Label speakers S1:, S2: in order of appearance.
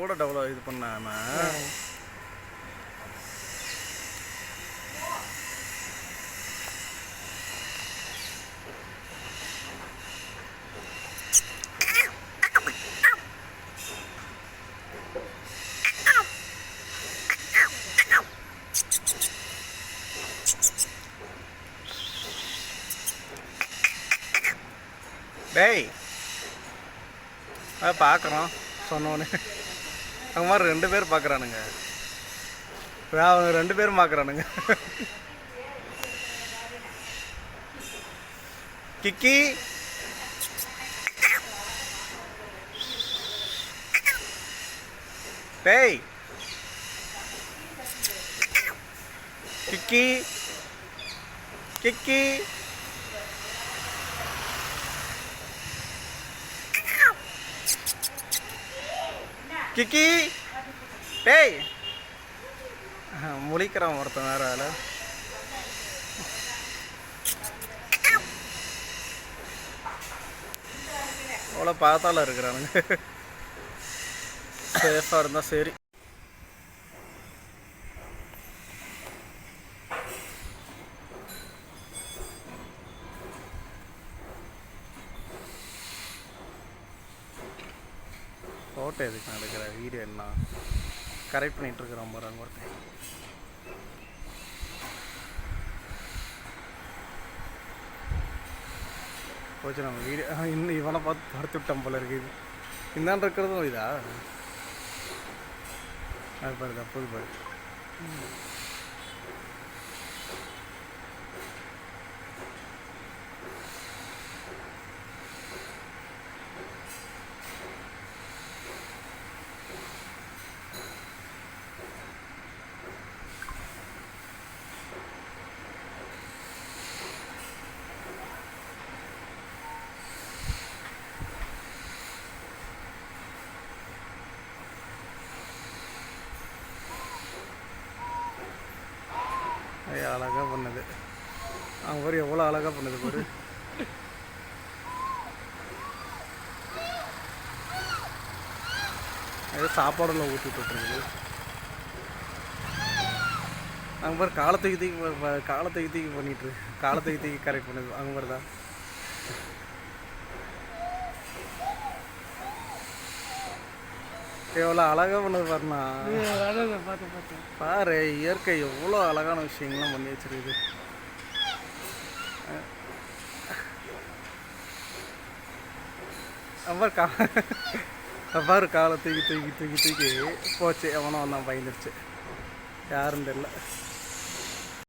S1: கூட டெவலப் இது பண்ணாம. டேய் அதை பார்க்குறோம் சொன்னோன்னே. அவங்க மாதிரி ரெண்டு பேர் பார்க்குறானுங்க அவங்க ரெண்டு பேரும் பார்க்குறானுங்க கிக்கி. டேய் கிக்கி. கிக்கி. கிக்கி. டேய். முழிக்கிறான் ஒருத்தன் வேற அதில். அவ்வளோ பார்த்தால இருக்கிறானுங்க. சேஃபாக இருந்தால் சரி. ஃபோட்டோ எதுக்கு நான் எடுக்கிற? வீடியோ என்ன? கரெக்ட் பண்ணிகிட்டு இருக்கிறோம் பாருங்க ஒருத்தன் போச்சு நம்ம வீடியோ இன்னும் இவனை பார்த்து படுத்து விட்டான் போல இருக்குது இந்தாண்டு இருக்கிறதும் இதா அது பாரு புது பாரு. அழகாக பண்ணுது. அவங்க பாரு எவ்வளோ அழகாக பண்ணுது பாரு. ஏதோ சாப்பாடெல்லாம் ஊற்றி விட்டுருக்குது அங்கே பாரு காலத்துக்கு தூக்கி காலத்துக்கு தூக்கி பண்ணிட்டு காலத்துக்கு தூக்கி கரெக்ட் பண்ணுது. அவங்க மாதிரி தான் எவ்வளோ அழகாக பண்ணுது பாருண்ணா. பாரு இயற்கை எவ்வளோ அழகான விஷயங்கள்லாம் பண்ணி வச்சிருக்குது. அப்பாரு கா அப்பாரு காலை தூக்கி தூக்கி தூக்கி தூக்கி போச்சு. எவனோ வந்தான் பயந்துருச்சு. யாருன்னு தெரியல.